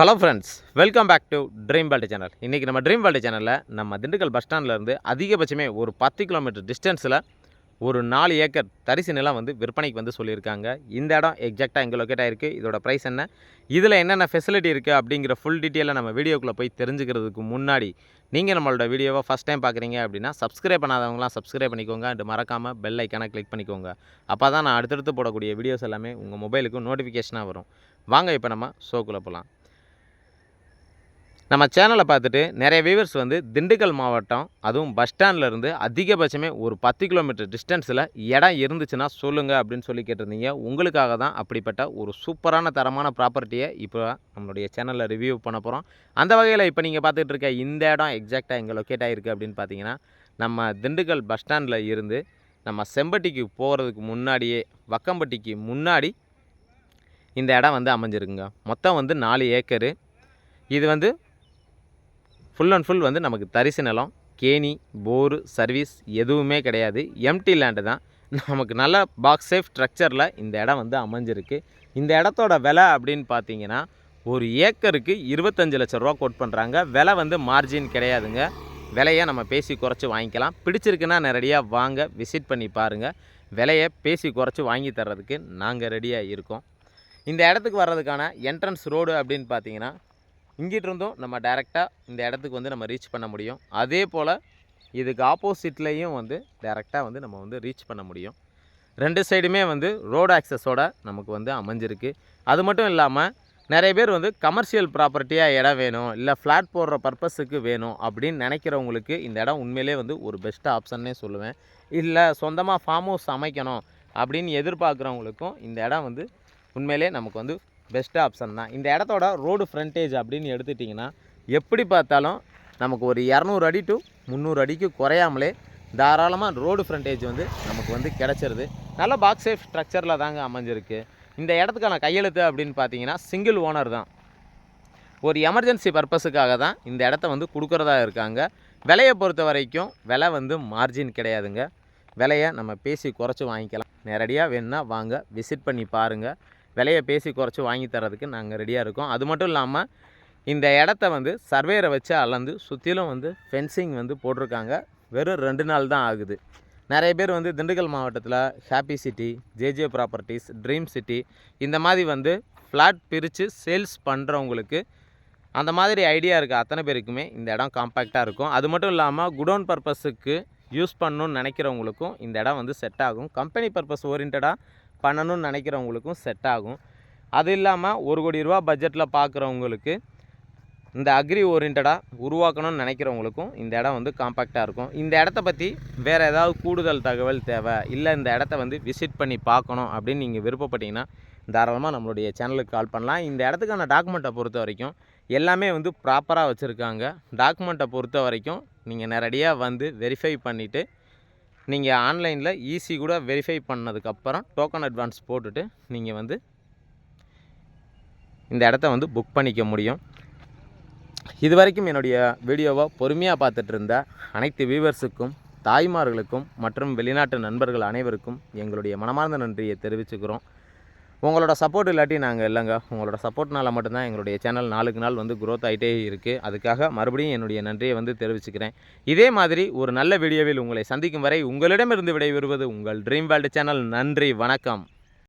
Hello friends welcome back to dream world channel இன்றைக்கி நம்ம dream world சேனலில் நம்ம திண்டுக்கல் பஸ் ஸ்டாண்ட்லேருந்து அதிகபட்சமே ஒரு பத்து கிலோமீட்டர் டிஸ்டன்ஸில் ஒரு நாலு ஏக்கர் தரிசு நிலம் வந்து விற்பனைக்கு வந்து சொல்லியிருக்காங்க. இந்த இடம் எக்ஸாக்டாக எங்கே லொக்கேட் ஆகிருக்கு இதோட ப்ரைஸ் என்ன இதில் என்னென்ன ஃபெசிலிட்டி இருக்குது அப்படிங்கிற ஃபுல் டீட்டெயிலை நம்ம வீடியோக்குள்ளே போய் தெரிஞ்சுக்கிறதுக்கு முன்னாடி நீங்கள் நம்மளோட வீடியோவை ஃபஸ்ட் டைம் பார்க்குறீங்க அப்படின்னா சப்ஸ்கிரைப் பண்ணாதவங்களாம் சப்ஸ்கிரைப் பண்ணிக்கோங்க. அண்ட் மறக்காமல் பெல் ஐக்கானை கிளிக் பண்ணிக்கோங்க. அப்போ தான் நான் அடுத்தடுத்து போடக்கூடிய வீடியோஸ் எல்லாமே உங்கள் மொபைலுக்கு நோட்டிஃபிகேஷனாக வரும். வாங்க இப்போ நம்ம ஷோக்குள்ளே போகலாம் நம்ம சேனலை பார்த்துட்டு நிறைய வியூவர்ஸ் வந்து திண்டுக்கல் மாவட்டம் அதுவும் பஸ் ஸ்டாண்ட்லேருந்து அதிகபட்சமே ஒரு பத்து கிலோமீட்டர் டிஸ்டன்ஸில் இடம் இருந்துச்சுன்னா சொல்லுங்கள் அப்படின்னு சொல்லி கேட்டிருந்தீங்க. உங்களுக்காக தான் அப்படிப்பட்ட ஒரு சூப்பரான தரமான ப்ராப்பர்ட்டியை இப்போ நம்மளுடைய சேனலில் ரிவ்யூ பண்ண போகிறோம் அந்த வகையில் இப்போ நீங்கள் பார்த்துட்டு இருக்க இந்த இடம் எக்ஸாக்டாக எங்கே லொக்கேட் ஆகிருக்கு அப்படின்னு பார்த்தீங்கன்னா நம்ம திண்டுக்கல் பஸ் ஸ்டாண்டில் இருந்து நம்ம செம்பட்டிக்கு போகிறதுக்கு முன்னாடியே வக்கம்பட்டிக்கு முன்னாடி இந்த இடம் வந்து அமைஞ்சிருக்குங்க. மொத்தம் வந்து நாலு ஏக்கரு. இது வந்து ஃபுல் அண்ட் ஃபுல் வந்து நமக்கு தரிசு நிலம் கேணி போரு சர்வீஸ் எதுவுமே கிடையாது. எம்டி லேண்டு தான். நமக்கு நல்ல பாக்ஸ் சேஃப் ஸ்ட்ரக்சரில் இந்த இடம் வந்து அமைஞ்சிருக்கு. இந்த இடத்தோட விலை அப்படின்னு பார்த்தீங்கன்னா ஒரு ஏக்கருக்கு இருபத்தஞ்சு லட்ச ரூபா கோட் பண்ணுறாங்க விலை வந்து மார்ஜின் கிடையாதுங்க. விலையை நம்ம பேசி குறைச்சி வாங்கிக்கலாம். பிடிச்சிருக்குன்னா நேரடியாக வாங்க விசிட் பண்ணி பாருங்கள் விலையை பேசி குறைச்சி வாங்கி தர்றதுக்கு நாங்கள் ரெடியாக இருக்கோம். இந்த இடத்துக்கு வர்றதுக்கான என்ட்ரன்ஸ் ரோடு அப்படின்னு பார்த்தீங்கன்னா இங்கிட்டு இருந்தும் நம்ம டைரெக்டாக இந்த இடத்துக்கு வந்து நம்ம ரீச் பண்ண முடியும். அதே போல் இதுக்கு ஆப்போசிட்லேயும் வந்து டைரெக்டாக வந்து நம்ம வந்து ரீச் பண்ண முடியும். ரெண்டு சைடுமே வந்து ரோடு ஆக்சஸோட நமக்கு வந்து அமைஞ்சிருக்கு. அது மட்டும் இல்லாமல் நிறைய பேர் வந்து கமர்ஷியல் ப்ராப்பர்ட்டியாக இடம் வேணும் இல்லை ஃப்ளாட் போடுற பர்பஸுக்கு வேணும் அப்படின்னு நினைக்கிறவங்களுக்கு இந்த இடம் உண்மையிலே வந்து ஒரு பெஸ்ட் ஆப்ஷன்னே சொல்லுவேன். இல்லை சொந்தமாக ஃபார்ம் ஹவுஸ் அமைக்கணும் அப்படின்னு எதிர்பார்க்குறவங்களுக்கும் இந்த இடம் வந்து உண்மையிலே நமக்கு வந்து பெஸ்ட்டு ஆப்ஷன் தான். இந்த இடத்தோட ரோடு ஃப்ரண்டேஜ் அப்படின்னு எடுத்துட்டிங்கன்னா எப்படி பார்த்தாலும் நமக்கு ஒரு இரநூறு அடி டு முந்நூறு அடிக்கு குறையாமலே தாராளமாக ரோடு ஃப்ரண்டேஜ் வந்து நமக்கு வந்து கிடச்சிருது. நல்ல பாக்ஸ் சேஃப் ஸ்ட்ரக்சரில் தாங்க அமைஞ்சிருக்கு. இந்த இடத்துக்கான கையெழுத்து அப்படின்னு பார்த்தீங்கன்னா சிங்கிள் ஓனர் தான். ஒரு எமர்ஜென்சி பர்பஸுக்காக தான் இந்த இடத்த வந்து கொடுக்குறதா இருக்காங்க. விலையை பொறுத்த வரைக்கும் விலை வந்து மார்ஜின் கிடையாதுங்க. விலையை நம்ம பேசி குறைச்சி வாங்கிக்கலாம். நேரடியாக வேணுன்னா வாங்க விசிட் பண்ணி பாருங்கள் விலையை பேசி குறைச்சி வாங்கி தரதுக்கு நாங்கள் ரெடியாக இருக்கோம். அது மட்டும் இல்லாமல் இந்த இடத்த வந்து சர்வேரை வச்சு அளந்து சுற்றிலும் வந்து ஃபென்சிங் வந்து போட்டிருக்காங்க. வெறும் ரெண்டு நாள் தான் ஆகுது. நிறைய பேர் வந்து திண்டுக்கல் மாவட்டத்தில் happy city J J properties dream city இந்த மாதிரி வந்து ஃப்ளாட் பிரித்து சேல்ஸ் பண்ணுறவங்களுக்கு அந்த மாதிரி ஐடியா இருக்க அத்தனை பேருக்குமே இந்த இடம் காம்பேக்டாக இருக்கும். அது மட்டும் இல்லாமல் குடோன் பர்பஸுக்கு யூஸ் பண்ணணும்னு நினைக்கிறவங்களுக்கும் இந்த இடம் வந்து செட் ஆகும். கம்பெனி பர்பஸ் ஓரியன்டாக பண்ணணும்னு நினைக்கிறவங்களுக்கும் செட் ஆகும். அது இல்லாமல் ஒரு கோடி ரூபா பட்ஜெட்டில் பார்க்குறவங்களுக்கு இந்த அக்ரி ஓரியன்டாக உருவாக்கணும்னு நினைக்கிறவங்களுக்கும் இந்த இடம் வந்து காம்பேக்டாக இருக்கும். இந்த இடத்த பற்றி வேறு ஏதாவது கூடுதல் தகவல் தேவை? இல்லை இந்த இடத்த வந்து விசிட் பண்ணி பார்க்கணும் அப்படின்னு நீங்கள் விருப்பப்பட்டீங்கன்னா தாராளமாக நம்மளுடைய சேனலுக்கு கால் பண்ணலாம். இந்த இடத்துக்கான டாக்குமெண்ட்டை பொறுத்த வரைக்கும் எல்லாமே வந்து ப்ராப்பராக வச்சுருக்காங்க. டாக்குமெண்ட்டை பொறுத்த வரைக்கும் நீங்கள் நேரடியாக வந்து வெரிஃபை பண்ணிவிட்டு நீங்கள் ஆன்லைனில் ஈஸி கூட வெரிஃபை பண்ணதுக்கப்புறம் டோக்கன் அட்வான்ஸ் போட்டுட்டு நீங்கள் வந்து இந்த இடத்த வந்து புக் பண்ணிக்க முடியும். இது வரைக்கும் என்னுடைய வீடியோவை பொறுமையாக பார்த்துட்டு இருந்த அனைத்து வியூவர்ஸுக்கும் தாய்மார்களுக்கும் மற்றும் வெளிநாட்டு நண்பர்கள் அனைவருக்கும் எங்களுடைய மனமார்ந்த நன்றியை தெரிவிச்சுக்கிறோம். உங்களோட சப்போர்ட் இல்லாட்டி நாங்கள் இல்லைங்க. உங்களோட சப்போர்ட்னால் மட்டும்தான் எங்களுடைய சேனல் நாளுக்கு நாள் வந்து க்ரோத் ஆகிட்டே இருக்குது அதுக்காக மறுபடியும் என்னுடைய நன்றியை வந்து தெரிவிச்சுக்கிறேன். இதே மாதிரி ஒரு நல்ல வீடியோவில் உங்களை சந்திக்கும் வரை உங்களிடமிருந்து விடைபெறுவது உங்கள் ட்ரீம் வேர்ல்டு சேனல் நன்றி வணக்கம்.